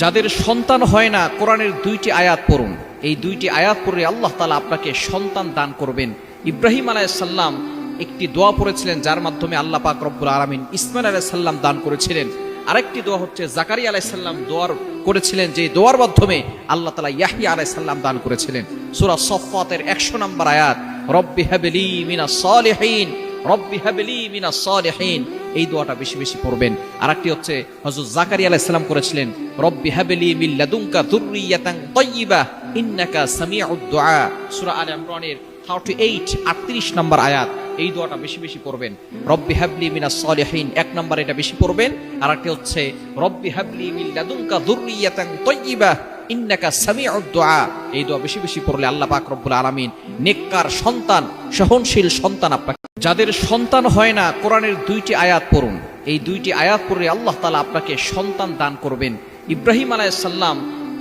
যাদের সন্তান হয় না, কোরআনের দুইটি আয়াত পড়ুন। এই দুইটি আয়াত পড়লে আল্লাহ তালা আপনাকে সন্তান দান করবেন। ইব্রাহিম আলাইসাল্লাম একটি দোয়া পড়েছিলেন, যার মাধ্যমে আল্লাহ পাক রব্বুল আলমিন ইসমাইল আলাইসাল্লাম দান করেছিলেন। আরেকটি দোয়া হচ্ছে জাকারি আলাইসাল্লাম দোয়ার করেছিলেন যে দোয়ার মাধ্যমে আল্লাহ তালা ইয়াহিয়া আলাইসাল্লাম দান করেছিলেন। সুরা সফাতের একশো নম্বর আয়াত, রব্বি হাবেলি মিনা সলেহীন, রব্বি হাবেলি মিনা সলেহীন। এই দোয়াটা বেশি বেশি পড়বেন। আরেকটি হচ্ছে, হযরত জাকারিয়া আলাইহিস সালাম করেছিলেন, রব্বি হাবেলি লাদুনকা যুররিয়াতান তাইয়্যিবা ইন্নাকা ইমরানের 38 38 নম্বর আয়াত, এই দোয়াটা বেশি বেশি রব্বি হাবলি এক নম্বর এটা বেশি পড়বেন। আরেকটি হচ্ছে, রব্বি হাবলি লাদুনকা যুররিয়াতান তাইয়্যিবা ইন্নাকা সামিউদ দুআ। এই দোয়া বেশি বেশি পড়লে আল্লাহ পাক রব্বুল আলামিন নেককার সন্তান, সহনশীল সন্তান আপনাকে যাদের সন্তান হয় না, কোরআনের দুইটি আয়াত পড়ুন। এই দুইটি আয়াত পড়লে আল্লাহ তালা আপনাকে সন্তান দান করবেন। ইব্রাহিম আলাইসাল্লাম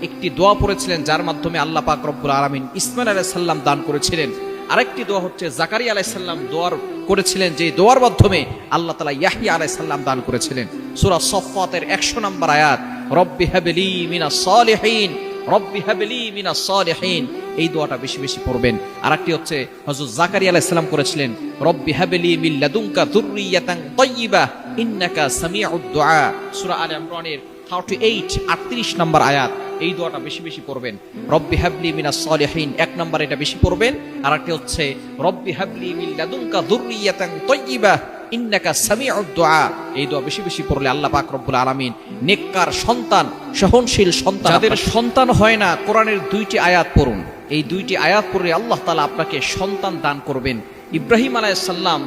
একটি দোয়া পড়েছিলেন, যার মাধ্যমে আল্লাহ পাক রব্বুল আলমিন ইসমাইল আলাইসাল্লাম দান করেছিলেন। আরেকটি দোয়া হচ্ছে জাকারি আলাইসাল্লাম দোয়ার করেছিলেন যে দোয়ার মাধ্যমে আল্লাহ তালা ইয়াহিয়া আলাইসাল্লাম দান করেছিলেন। সুরা সফাতের একশো নম্বর আয়াত, রব্বি হাবেলি মিনা সলেহীন রব্বি হাবেলি মিনা সলেহীন। এই দোয়াটা বেশি বেশি পড়বেন। আর একটি হচ্ছে, হযরত জাকারিয়া আলাইহিস সালাম করেছিলেন, রব্বি হাবেলি মিন লাদুনকা যুররিয়াতান তাইয়্যিবা ইন্নাকা সামিউদ দুআ। সূরা আলে ইমরানের 38 38 নম্বর আয়াত। এই দোয়াটা বেশি বেশি পড়বেন। রব্বি হাবলি মিনাস সলিহিন, এক নম্বর এটা বেশি পড়বেন। আর একটি হচ্ছে, রব্বি হাবলি মিন লাদুনকা যুররিয়াতান তাইয়্যিবা ইন্নাকা সামিউদ দুআ এই দোয়া বেশি বেশি পড়লে আল্লাহ পাক রব্বুল আলামিন নেককার সন্তান, সহনশীল সন্তান যাদের সন্তান হয় না, কোরআনের দুইটি আয়াত পড়ুন। এই দুইটি আয়াত পড়লে আল্লাহ তালা আপনাকে সন্তান দান করবেন। ইব্রাহিম আলাইসাল্লাম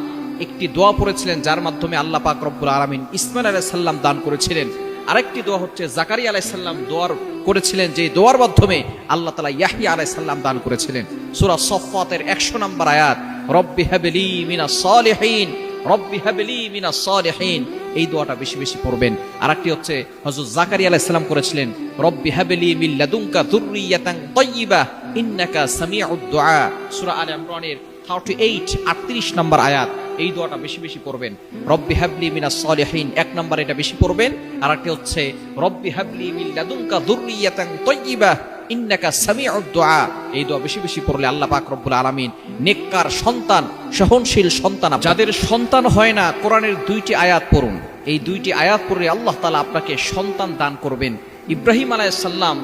একটি দোয়া পড়েছিলেন, যার মাধ্যমে আল্লাহ পাক রব্বুল আলমিন ইসমাইল আলাইসাল্লাম দান করেছিলেন। আরেকটি দোয়া হচ্ছে জাকারি আলাইসাল্লাম দোয়ার করেছিলেন যে দোয়ার মাধ্যমে আল্লাহ তালা ইয়াহিয়া আলাইসাল্লাম দান করেছিলেন। সুরা সফাতের একশো নম্বর আয়াত, রব্বি হাবেলি মিনা সলেহীন। রব্বি হাবেলি মিনা সলেহীন। এই দোয়াটা বেশি বেশি পড়বেন। আরেকটি হচ্ছে, হযরত জাকারিয়া আলাইহিস সালাম করেছিলেন, রব্বি হাবেলি মিন লাদুনকা যুররিয়াতান তাইয়্যিবা ইন্নাকা সামিউদ দুআ। সূরা আলে ইমরানের 38 38 নম্বর আয়াত, এই দোয়াটা বেশি বেশি পড়বেন। রব্বি হাবলি মিনাস সলিহিন, এক নম্বর এটা বেশি পড়বেন। আরেকটি হচ্ছে, রব্বি হাবলি মিন লাদুনকা যুররিয়াতান তাইয়্যিবা ইন্নাকা সামিউদ দুআ এই দোয়া বেশি বেশি পড়লে আল্লাহ পাক রব্বুল আলামিন নেককার সন্তান, সহনশীল সন্তান যাদের সন্তান হয় না, কোরআনের দুইটি আয়াত পড়ুন। এই দুইটি আয়াত পড়লে আল্লাহ তালা আপনাকে সন্তান দান করবেন। ইব্রাহিম আলাইসাল্লাম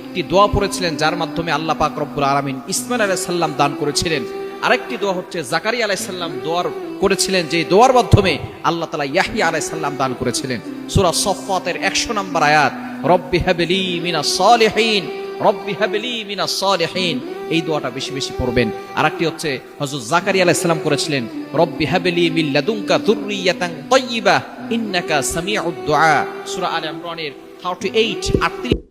একটি দোয়া পড়েছিলেন, যার মাধ্যমে আল্লাহ পাক রব্বুল আলমিন ইসমাইল আলাইসাল্লাম দান করেছিলেন। আরেকটি দোয়া হচ্ছে জাকারি আলাইসাল্লাম দোয়ার করেছিলেন যে দোয়ার মাধ্যমে আল্লাহ তালা ইয়াহিয়া আলাইসাল্লাম দান করেছিলেন। সুরা সফাতের একশো নম্বর আয়াত, রব্বি হাবেলি মিনা সলেহীন। রব্বি হাবেলি মিনা সলেহীন। এই দোয়াটা বেশি বেশি পড়বেন। আরেকটি হচ্ছে, হযরত জাকারিয়া আলাইহিস সালাম করেছিলেন, রব্বি হাবেলি মিন লাদুনকা যুররিয়াতান তাইয়্যিবা ইন্নাকা সামিউদ দুআ সূরা আলে ইমরানের 38 38